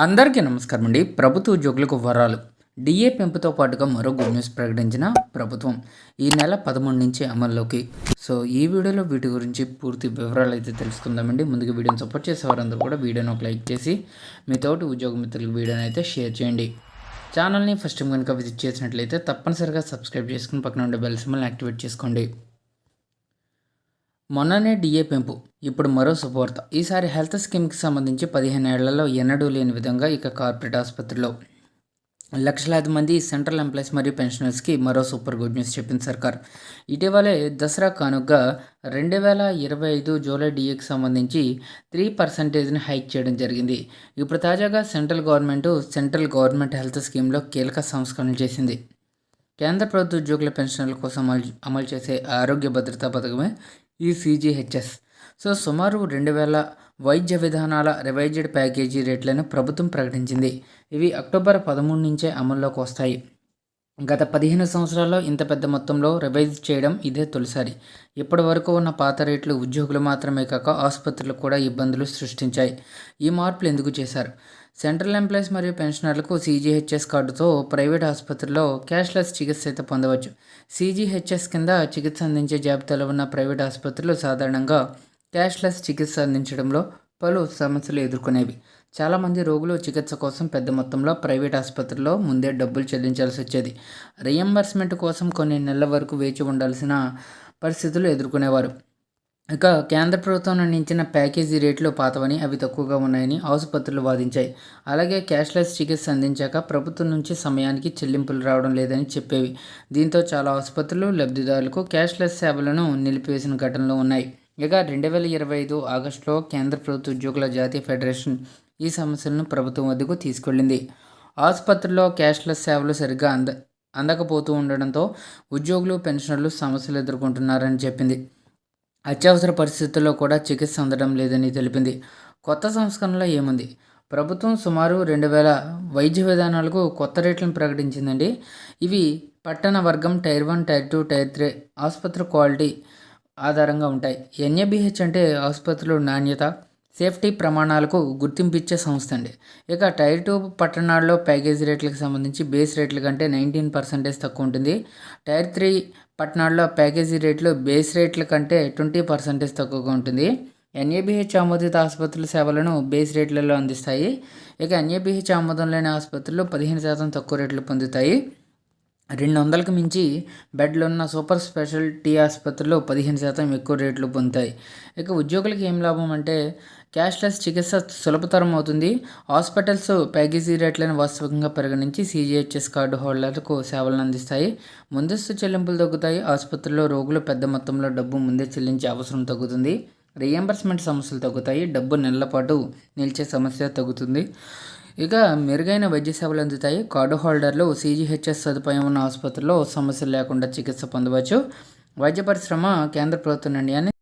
అందరికీ నమస్కారం అండి ప్రభుత్వ ఉద్యోగులకు వరాలు. డిఏ పెంపుతో పాటుగా మరో గుడ్ న్యూస్ ప్రకటించిన ప్రభుత్వం ఈ నెల పదమూడు నుంచి అమల్లోకి. సో ఈ వీడియోలో వీటి గురించి పూర్తి వివరాలు అయితే తెలుసుకుందామండి. ముందుగా వీడియోని సపోర్ట్ చేసే వారందరూ కూడా వీడియోని ఒక లైక్ చేసి మీ తోటి ఉద్యోగ మిత్రులకు వీడియోని అయితే షేర్ చేయండి. ఛానల్ని ఫస్ట్ టైం కనుక విజిట్ చేసినట్లయితే తప్పనిసరిగా సబ్స్క్రైబ్ చేసుకుని పక్కన ఉండే బెల్ సింబల్ని యాక్టివేట్ చేసుకోండి. మొన్ననే డిఏ పెంపు ఇప్పుడు మరో శుభవార్త ఈసారి హెల్త్ స్కీమ్కి సంబంధించి పదిహేను ఏళ్ళలో ఎన్నడూ లేని విధంగా ఇక కార్పొరేట్ ఆసుపత్రిలో లక్షలాది మంది సెంట్రల్ ఎంప్లాయీస్ మరియు పెన్షనర్స్కి మరో సూపర్ గుడ్ న్యూస్ చెప్పింది సర్కార్. ఇటీవలే దసరా కానుగ్గా రెండు వేల ఇరవై ఐదు జూలై డిఏకి సంబంధించి త్రీ పర్సెంటేజ్ని హైక్ చేయడం జరిగింది. ఇప్పుడు తాజాగా central government central government health స్కీమ్లో కీలక సంస్కరణలు చేసింది. కేంద్ర ప్రభుత్వ ఉద్యోగుల పెన్షన్ల కోసం అమలు అమలు చేసే ఆరోగ్య భద్రతా పథకమే ఈ సీజీహెచ్ఎస్ సో సుమారు రెండు వేల వైద్య విధానాల రివైజ్డ్ ప్యాకేజీ రేట్లను ప్రభుత్వం ప్రకటించింది. ఇవి అక్టోబర్ పదమూడు నుంచే అమల్లోకి వస్తాయి. గత పదిహేను సంవత్సరాల్లో ఇంత పెద్ద మొత్తంలో రివైజ్ చేయడం ఇదే తొలిసారి. ఇప్పటి వరకు ఉన్న పాత రేట్లు ఉద్యోగులు మాత్రమే కాక ఆసుపత్రులు కూడా ఇబ్బందులు సృష్టించాయి. ఈ మార్పులు ఎందుకు చేశారు? సెంట్రల్ ఎంప్లాయీస్ మరియు పెన్షనర్లకు సీజీహెచ్ఎస్ కార్డుతో ప్రైవేట్ ఆసుపత్రిలో క్యాష్లెస్ చికిత్స అయితే పొందవచ్చు. సీజీహెచ్ఎస్ కింద చికిత్స అందించే జాబితాలో ఉన్న ప్రైవేట్ ఆసుపత్రులు సాధారణంగా క్యాష్లెస్ చికిత్స అందించడంలో పలు సమస్యలు ఎదుర్కొనేవి. చాలామంది రోగులు చికిత్స కోసం పెద్ద మొత్తంలో ప్రైవేట్ ఆసుపత్రిలో ముందే డబ్బులు చెల్లించాల్సి వచ్చేది. రియంబర్స్మెంట్ కోసం కొన్ని నెలల వరకు వేచి ఉండాల్సిన పరిస్థితులు ఎదుర్కొనేవారు. ఇక కేంద్ర ప్రభుత్వం నిర్ణయించిన ప్యాకేజీ రేట్లు పాతవని అవి తక్కువగా ఉన్నాయని ఆసుపత్రులు వాదించాయి. అలాగే క్యాష్లెస్ చికిత్స అందించాక ప్రభుత్వం నుంచి సమయానికి చెల్లింపులు రావడం లేదని చెప్పేవి. దీంతో చాలా ఆసుపత్రులు లబ్ధిదారులకు క్యాష్లెస్ సేవలను నిలిపివేసిన ఘటనలు ఉన్నాయి. ఇక రెండు వేల ఇరవై ఐదు ఆగస్టులో కేంద్ర ప్రభుత్వ ఉద్యోగుల జాతీయ ఫెడరేషన్ ఈ సమస్యలను ప్రభుత్వం వద్దకు తీసుకెళ్ళింది ఆసుపత్రిలో క్యాష్లెస్ సేవలు సరిగ్గా అంద అందకపోతూ ఉండడంతో ఉద్యోగులు పెన్షనర్లు సమస్యలు ఎదుర్కొంటున్నారని చెప్పింది. అత్యవసర పరిస్థితుల్లో కూడా చికిత్స అందడం లేదని తెలిపింది. కొత్త సంస్కరణలో ఏముంది? ప్రభుత్వం సుమారు రెండు వేల వైద్య విధానాలకు కొత్త రేట్లను ప్రకటించిందండి. ఇవి పట్టణ వర్గం tier one tier two tier three ఆసుపత్రి క్వాలిటీ ఆధారంగా ఉంటాయి. ఎన్ఏబిహెచ్ అంటే ఆసుపత్రుల నాణ్యత సేఫ్టీ ప్రమాణాలకు గుర్తింపు ఇచ్చే సంస్థ అండి. ఇక టైర్ టూ పట్టణాల్లో ప్యాకేజీ రేట్లకు సంబంధించి బేస్ రేట్ల కంటే నైన్టీన్ పర్సెంటేజ్ తక్కువ ఉంటుంది. టైర్ త్రీ పట్టణాల్లో ప్యాకేజీ రేట్లు బేస్ రేట్ల కంటే ట్వంటీ పర్సెంటేజ్ తక్కువగా ఉంటుంది. ఎన్ఏబిహెచ్ ఆమోదిత ఆసుపత్రుల సేవలను బేస్ రేట్లలో అందిస్తాయి. ఇక ఎన్ఏబిహెచ్ ఆమోదం లేని ఆసుపత్రులు పదిహేను శాతం తక్కువ రేట్లు పొందుతాయి. రెండు వందలకు మించి బెడ్లు ఉన్న సూపర్ స్పెషాలిటీ ఆసుపత్రులు పదిహేను శాతం ఎక్కువ రేట్లు పొందుతాయి. ఇక ఉద్యోగులకు ఏం లాభం అంటే క్యాష్లెస్ చికిత్స సులభతరం అవుతుంది. హాస్పిటల్స్ ప్యాకేజీ రేట్లను వాస్తవికంగా పరిగణించి సీజీహెచ్ఎస్ కార్డు హోల్డర్లకు సేవలను అందిస్తాయి. ముందస్తు చెల్లింపులు తగ్గుతాయి. ఆసుపత్రిలో రోగులు పెద్ద మొత్తంలో డబ్బు ముందే చెల్లించే అవసరం తగ్గుతుంది. రియంబర్స్మెంట్ సమస్యలు తగ్గుతాయి. డబ్బు నెలల పాటు నిలిచే సమస్య తగ్గుతుంది. ఇక మెరుగైన వైద్య సేవలు అందుతాయి. కార్డు హోల్డర్లు సీజీహెచ్ఎస్ సదుపాయం ఉన్న ఆసుపత్రిలో సమస్యలు లేకుండా చికిత్స పొందవచ్చు. వైద్య పరిశ్రమ కేంద్ర ప్రభుత్వం నుండి అని